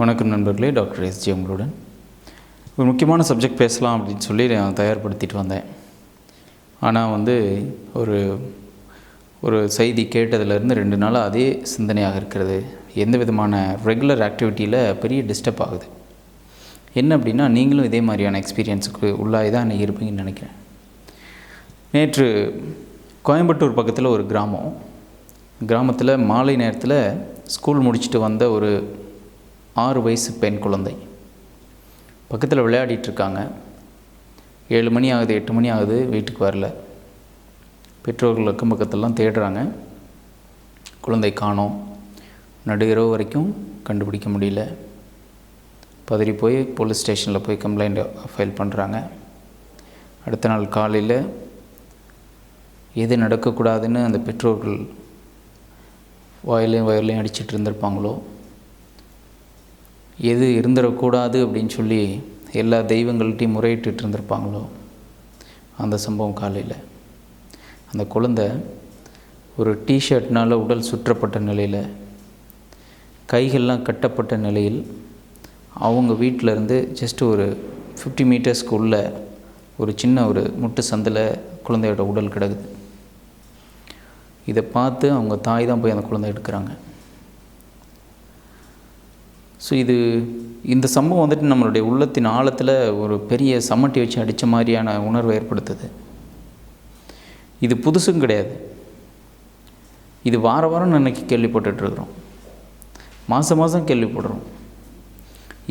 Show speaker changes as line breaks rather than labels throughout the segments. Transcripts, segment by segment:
வணக்கம் நண்பர்களே doctor SG உங்களுடன். ஒரு முக்கியமான சப்ஜெக்ட் பேசலாம் அப்படின்னு சொல்லி நான் தயார்படுத்திட்டு வந்தேன். ஆனால் வந்து ஒரு ஒரு செய்தி கேட்டதுலேருந்து ரெண்டு நாளாக அதே சிந்தனையாக இருக்கிறது. எந்த விதமான ரெகுலர் ஆக்டிவிட்டியில் பெரிய டிஸ்டர்ப் ஆகுது. என்ன அப்படின்னா நீங்களும் இதே மாதிரியான எக்ஸ்பீரியன்ஸுக்கு உள்ளாகி தான் இருப்பீங்கன்னு நினைக்கிறேன். நேற்று கோயம்புத்தூர் பக்கத்தில் ஒரு கிராமம். கிராமத்தில் மாலை நேரத்தில் ஸ்கூல் முடிச்சுட்டு வந்த ஒரு ஆறு வயசு பெண் குழந்தை. பக்கத்தில் விளையாடிட்டு இருக்காங்க ஏழு மணி ஆகுது எட்டு மணி ஆகுது வீட்டுக்கு வரல. பெற்றோர்கள் அக்கம் பக்கத்தெல்லாம் தேடுறாங்க. குழந்தை காணோம். நடு இரவு வரைக்கும் கண்டுபிடிக்க முடியல. பதறி போய் போலீஸ் ஸ்டேஷனில் போய் கம்ப்ளைண்ட் ஃபைல் பண்ணுறாங்க அடுத்த நாள் காலையில் எது நடக்கக்கூடாதுன்னு அந்த பெற்றோர்கள் வாயிலையும் வயர்லையும் அடிச்சிட்டு இருந்திருப்பாங்களோ? எது இருந்துடக்கூடாது அப்படின்னு சொல்லி எல்லா தெய்வங்கள்ட்டையும் முறையிட்டு இருந்திருப்பாங்களோ அந்த சம்பவம் காலையில். அந்த குழந்தை ஒரு டிஷர்ட்னால் உடல் சுற்றப்பட்ட நிலையில் கைகள்லாம் கட்டப்பட்ட நிலையில் அவங்க வீட்டில் இருந்து ஜஸ்ட் ஒரு ஃபிஃப்டி மீட்டர்ஸ்க்கு உள்ள ஒரு சின்ன ஒரு முட்டு சந்தில் குழந்தையோட உடல் கிடக்குது. இதை பார்த்து அவங்க தாய் தான் போய் அந்த குழந்தை எடுக்கிறாங்க. ஸோ இது இந்த சம்பவம் வந்துட்டு நம்மளுடைய உள்ளத்தின் ஆழத்தில் ஒரு பெரிய சம்மட்டி வச்சு அடித்த மாதிரியான உணர்வை ஏற்படுத்துது. இது புதுசும் கிடையாது. இது வார வாரம் அன்னைக்கு கேள்விப்பட்டுட்ருக்குறோம் மாதம் மாதம் கேள்விப்படுறோம்.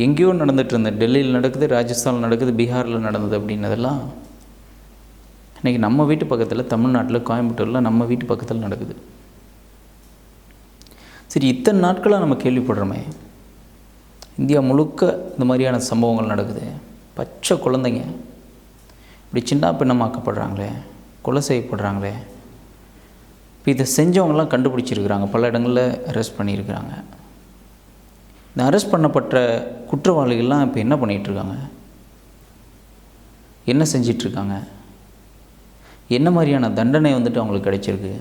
எங்கேயோ நடந்துட்டு டெல்லியில் நடக்குது ராஜஸ்தானில் நடக்குது பீகாரில் நடந்தது அப்படின்னதெல்லாம் இன்றைக்கி நம்ம வீட்டு பக்கத்தில் தமிழ்நாட்டில் கோயம்புத்தூரில் நம்ம வீட்டு பக்கத்தில் நடக்குது. சரி இத்தனை நாட்களாக நம்ம கேள்விப்படுறோமே. இந்தியா முழுக்க இந்த மாதிரியான சம்பவங்கள் நடக்குது. பச்சை குழந்தைங்க. இப்படி சின்ன பின்னமாக்கப்படுறாங்களே கொலை செய்யப்படுறாங்களே. இப்போ இதை செஞ்சவங்களாம் கண்டுபிடிச்சிருக்கிறாங்க. பல இடங்களில் அரெஸ்ட் பண்ணியிருக்கிறாங்க. இந்த அரெஸ்ட் பண்ணப்பட்ட குற்றவாளிகள்லாம் இப்போ என்ன பண்ணிகிட்ருக்காங்க? என்ன செஞ்சிட்ருக்காங்க? என்ன மாதிரியான தண்டனை வந்துட்டு அவங்களுக்கு கிடைச்சிருக்கு?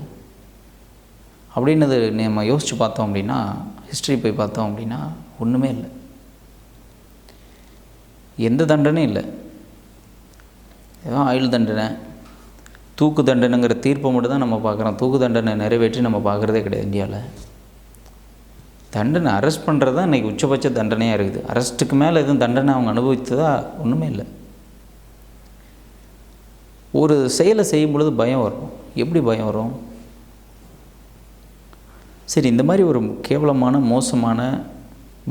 அப்படின்னது நம்ம யோசித்து பார்த்தோம் அப்படின்னா ஹிஸ்ட்ரி போய் பார்த்தோம் அப்படின்னா ஒன்றுமே இல்லை. எந்த தண்டனையும் இல்லை. ஏதோ ஆயுள் தண்டனை தூக்கு தண்டனைங்கிற தீர்ப்பை மட்டும் தான் நம்ம பார்க்குறோம். தூக்கு தண்டனை நிறைவேற்றி நம்ம பார்க்குறதே கிடையாது இந்தியாவில். தண்டனை அரெஸ்ட் பண்ணுறது தான் இன்றைக்கி உச்சபட்ச தண்டனையாக இருக்குது. அரெஸ்ட்டுக்கு மேலே எதுவும் தண்டனை அவங்க அனுபவித்ததா ஒன்றுமே இல்லை. ஒரு செயலை செய்யும் பொழுது பயம் வரும். எப்படி பயம் வரும்? சரி இந்த மாதிரி ஒரு கேவலமான மோசமான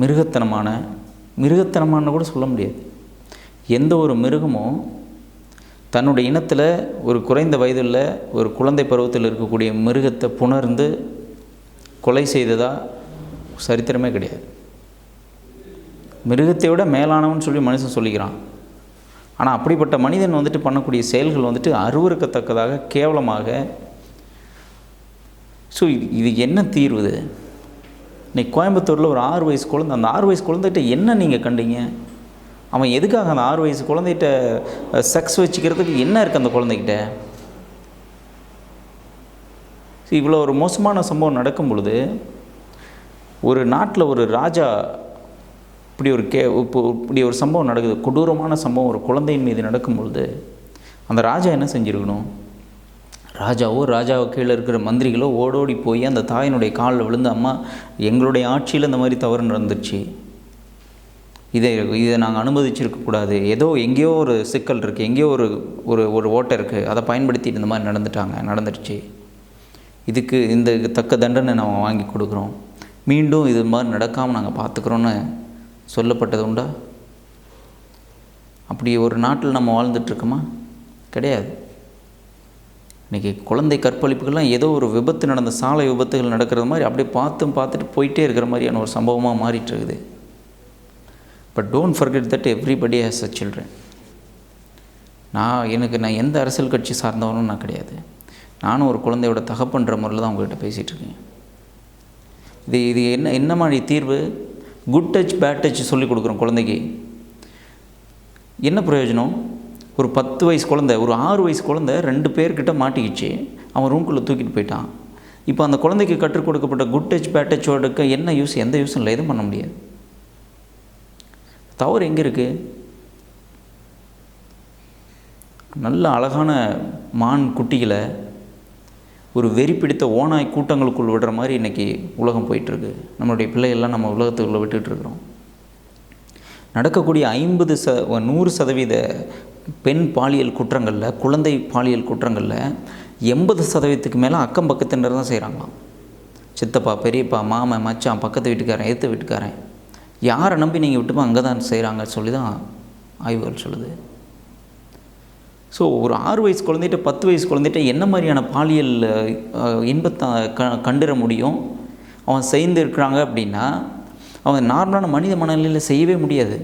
மிருகத்தனமான மிருகத்தனமான கூட சொல்ல முடியாது. எந்த ஒரு மிருகமும் தன்னுடைய இனத்தில் ஒரு குறைந்த வயதில் ஒரு குழந்தை பருவத்தில் இருக்கக்கூடிய மிருகத்தை புணர்ந்து கொலை செய்ததா சரித்திரமே கிடையாது. மிருகத்தை விட மேலானவன் சொல்லி மனுஷன் சொல்லிக்கிறான். ஆனால் அப்படிப்பட்ட மனிதன் வந்துட்டு பண்ணக்கூடிய செயல்கள் வந்துட்டு அருவறுக்கத்தக்கதாக கேவலமாக ஸோ இது இது என்ன தீர்வு இன்னைக்கு கோயம்புத்தூரில் ஒரு ஆறு வயசு குழந்தை அந்த ஆறு வயசு குழந்தைகிட்ட என்ன நீங்கள் கண்டீங்க? அவன் எதுக்காக அந்த ஆறு வயசு குழந்தைகிட்ட செக்ஸ் வச்சுக்கிறதுக்கு என்ன இருக்குது அந்த குழந்தைகிட்ட? இவ்வளோ ஒரு மோசமான சம்பவம் நடக்கும் பொழுது ஒரு நாட்டில் ஒரு ராஜா இப்படி ஒரு கே இப்போ இப்படி ஒரு சம்பவம் நடக்குது. கொடூரமான சம்பவம் ஒரு குழந்தையின் மீது நடக்கும் பொழுது அந்த ராஜா என்ன செஞ்சுருக்கணும்? ராஜாவோ ராஜாவோ கீழே இருக்கிற மந்திரிகளோ ஓடோடி போய் அந்த தாயினுடைய காலில் விழுந்து அம்மா எங்களுடைய ஆட்சியில் இந்த மாதிரி தவறு நடந்துருச்சு. இதை இதை நாங்கள் அனுமதிச்சிருக்கக்கூடாது ஏதோ எங்கேயோ ஒரு சிக்கல் இருக்குது எங்கேயோ ஒரு ஒரு ஒரு ஓட்டை இருக்குது அதை பயன்படுத்திட்டு இந்த மாதிரி நடந்துட்டாங்க நடந்துடுச்சு. இதுக்கு இந்த தக்க தண்டனை நம்ம வாங்கி கொடுக்குறோம். மீண்டும் இது மாதிரி நடக்காமல் நாங்கள் பார்த்துக்குறோன்னு சொல்லப்பட்டது உண்டா? அப்படி ஒரு நாட்டில் நம்ம வாழ்ந்துட்டுருக்கோமா கிடையாது. இன்றைக்கி குழந்தை கற்பழிப்புகள்லாம் ஏதோ ஒரு விபத்து நடந்த சாலை விபத்துகள் நடக்கிறது மாதிரி அப்படியே பார்த்தும் பார்த்துட்டு போயிட்டே இருக்கிற மாதிரியான ஒரு சம்பவமாக மாறிட்டு இருக்குது. But don't forget that everybody has a children நான் எனக்கு நான் எந்த அரசியல் கட்சி சார்ந்தவனும் நான் கிடையாது. நானும் ஒரு குழந்தையோட தகப்பன்ற முறையில் தான் உங்கள்கிட்ட பேசிகிட்டு இருக்கேன். இது இது என்ன என்ன மாதிரி தீர்வு? குட் டச் பேட் டச் சொல்லி கொடுக்குறோம் குழந்தைக்கு. என்ன பிரயோஜனம்? ஒரு பத்து வயசு குழந்தை ஒரு ஆறு வயசு குழந்தை ரெண்டு பேர்கிட்ட மாட்டிக்கிச்சு. அவன் ரூம்குள்ளே தூக்கிட்டு போயிட்டான். இப்போ அந்த குழந்தைக்கு கற்றுக் கொடுக்கப்பட்ட குட் டச் பேட் டச்சோடுக்கு என்ன யூஸ் எந்த யூஸும் இல்லை எதுவும் பண்ண முடியாது. தவறு எங்கே இருக்குது நல்ல அழகான மான் குட்டிகளை ஒரு வெறி பிடித்த ஓனாய் கூட்டங்களுக்குள் விடுற மாதிரி இன்றைக்கி உலகம் போயிட்டுருக்கு. நம்மளுடைய பிள்ளைகள்லாம் நம்ம உலகத்துக்குள்ளே விட்டுட்டு இருக்கிறோம். நடக்கக்கூடிய ஐம்பது ச நூறு சதவீத பெண் பாலியல் குற்றங்களில் குழந்தை பாலியல் குற்றங்களில் எண்பது சதவீதத்துக்கு மேலே அக்கம் பக்கத்தினர் தான் செய்கிறாங்களாம் சித்தப்பா பெரியப்பா மாமன் மச்சான் பக்கத்து வீட்டுக்காரன் எதிர்த்த வீட்டுக்காரன். யாரை நம்பி நீங்கள் விட்டுப்போ அங்கே தான் செய்கிறாங்க சொல்லி தான் ஆய்வுகள் சொல்லுது. ஸோ ஒரு ஆறு வயசு குழந்தைகிட்ட பத்து வயசு குழந்தைகிட்ட என்ன மாதிரியான பாலியல் இன்பத்தை க கண்டிட முடியும்? அவன் சேர்ந்து இருக்கிறாங்க அப்படின்னா அவன் நார்மலான மனித மனநிலையில் செய்யவே முடியாது.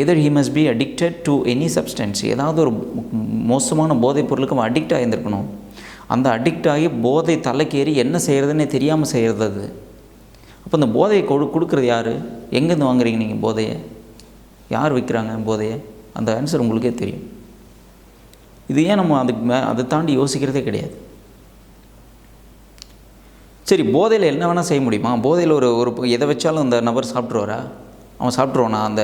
Either he must be addicted to any substance ஏதாவது ஒரு மோசமான போதைப் பொருளுக்கு அவன் அடிக்ட் ஆகியிருந்திருக்கணும் அந்த அடிக்ட் ஆகி போதை தலைக்கேறி என்ன செய்கிறதுன்னே தெரியாமல் செய்கிறது அது. அப்போ இந்த போதையை கொடு கொடுக்குறது யார்? எங்கேருந்து வாங்குறீங்க நீங்கள் போதையை? யார் விற்கிறாங்க போதையை? அந்த ஆன்சர் உங்களுக்கே தெரியும். இது ஏன் நம்ம அதுக்கு மே அதை தாண்டி யோசிக்கிறதே கிடையாது. சரி போதையில் என்ன வேணால் செய்ய முடியுமா? போதையில் ஒரு ஒரு எதை வச்சாலும் அந்த நபர் சாப்பிட்ருவாரா அவன் சாப்பிட்ருவானா அந்த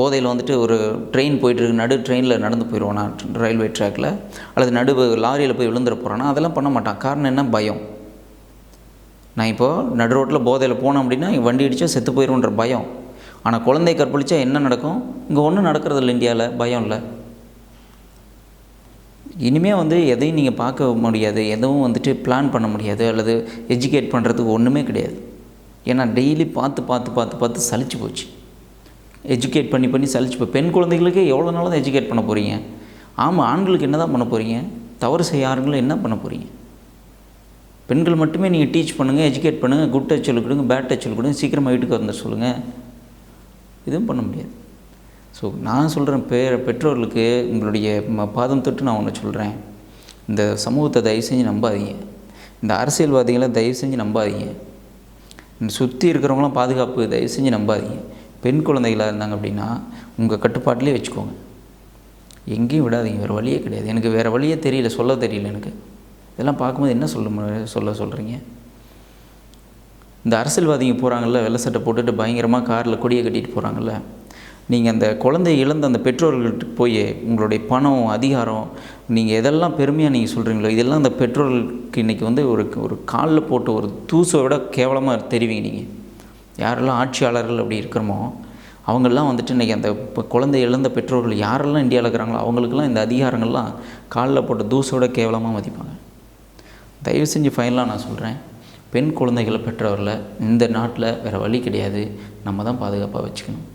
போதையில் வந்துட்டு ஒரு ட்ரெயின் போயிட்டுருக்கு நடு ட்ரெயினில் நடந்து போயிடுவானா ரயில்வே ட்ராக்கில் அல்லது நடு லாரியில் போய் விழுந்துட போகிறானா அதெல்லாம் பண்ண மாட்டான். காரணம் என்ன? பயம். நான் இப்போ நடு ரோட்டில் போதையில் போனேன் அப்படின்னா வண்டி அடித்தா செத்து போயிடும்ன்ற பயம். ஆனால் குழந்தை கற்பழிச்சா என்ன நடக்கும்? இங்கே ஒன்றும் நடக்கிறது இல்லை இந்தியாவில் பயம் இல்லை. இனிமேல் வந்து எதையும் நீங்கள் பார்க்க முடியாது. எதுவும் வந்துட்டு பிளான் பண்ண முடியாது. அல்லது எஜுகேட் பண்ணுறதுக்கு ஒன்றுமே கிடையாது. ஏன்னா டெய்லி பார்த்து பார்த்து பார்த்து பார்த்து சலிச்சு போச்சு. எஜுகேட் பண்ணி பண்ணி சலிச்சு போ பெண் குழந்தைகளுக்கு எவ்வளோ நாளும் தான் எஜுகேட் பண்ண போகிறீங்க ஆமாம் ஆண்களுக்கு என்ன தான் பண்ண போகிறீங்க தவறு செய்ய ஆண்களும் என்ன பண்ண போகிறீங்க பெண்கள் மட்டுமே நீங்கள் டீச் பண்ணுங்கள் எஜுகேட் பண்ணுங்கள் குட் டச் சொல்லிக் கொடுங்க பேட் டச் சொல்லிக் கொடுங்க சீக்கிரமாக வீட்டுக்கு வந்து சொல்லுங்கள் இதுவும் பண்ண முடியாது. ஸோ நான் சொல்கிறேன் பே பெற்றோர்களுக்கு உங்களுடைய பாதம் தொட்டு நான் ஒன்று சொல்கிறேன் இந்த சமூகத்தை தயவு செஞ்சு நம்பாதீங்க. இந்த அரசியல்வாதிகளை தயவு செஞ்சு நம்பாதீங்க. சுற்றி இருக்கிறவங்களாம் பாதுகாப்பு தயவு செஞ்சு நம்பாதீங்க. பெண் குழந்தைகளாக இருந்தாங்க அப்படின்னா உங்கள் கட்டுப்பாட்டிலே வச்சுக்கோங்க. எங்கேயும் விடாதீங்க வேறு வழியே கிடையாது. எனக்கு வேறு வழியே தெரியல சொல்ல தெரியல எனக்கு. இதெல்லாம் பார்க்கும்போது என்ன சொல்ல சொல்ல சொல்கிறீங்க இந்த அரசியல்வாதிங்க போகிறாங்கல்ல வெள்ளை சட்டை போட்டுட்டு பயங்கரமாக காரில் கொடியை கட்டிட்டு போகிறாங்கல்ல நீங்கள் அந்த குழந்தை இழந்த அந்த பெற்றோர்கள்ட்ட போய் உங்களுடைய பணம் அதிகாரம் நீங்கள் எதெல்லாம் பெருமையாக நீங்கள் சொல்கிறீங்களோ இதெல்லாம் அந்த பெற்றோர்களுக்கு இன்றைக்கி வந்து ஒரு ஒரு காலில் போட்டு ஒரு தூசை விட கேவலமாக தெரிவிங்க நீங்கள் யாரெல்லாம் ஆட்சியாளர்கள் அப்படி இருக்கிறோமோ அவங்கெல்லாம் வந்துட்டு இன்றைக்கி அந்த இப்போ குழந்தை இழந்த பெற்றோர்கள் யாரெல்லாம் இந்தியாவில் இருக்கிறாங்களோ அவங்களுக்கெல்லாம் இந்த அதிகாரங்கள்லாம் காலில் போட்ட தூசோட கேவலமாக மதிப்பாங்க. தயவு செஞ்சு ஃபைனலாக நான் சொல்கிறேன் பெண் குழந்தைகளை பெற்றவரில் இந்த நாட்டில் வேறு வழி கிடையாது. நம்ம தான் பாதுகாப்பாக வச்சுக்கணும்.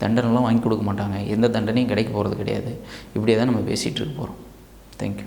தண்டனைலாம் வாங்கி கொடுக்க மாட்டாங்க. எந்த தண்டனையும் கிடைக்க போகிறது கிடையாது. இப்படியே தான் நம்ம பேசிகிட்டு இருக்க போகிறோம் தேங்க்யூ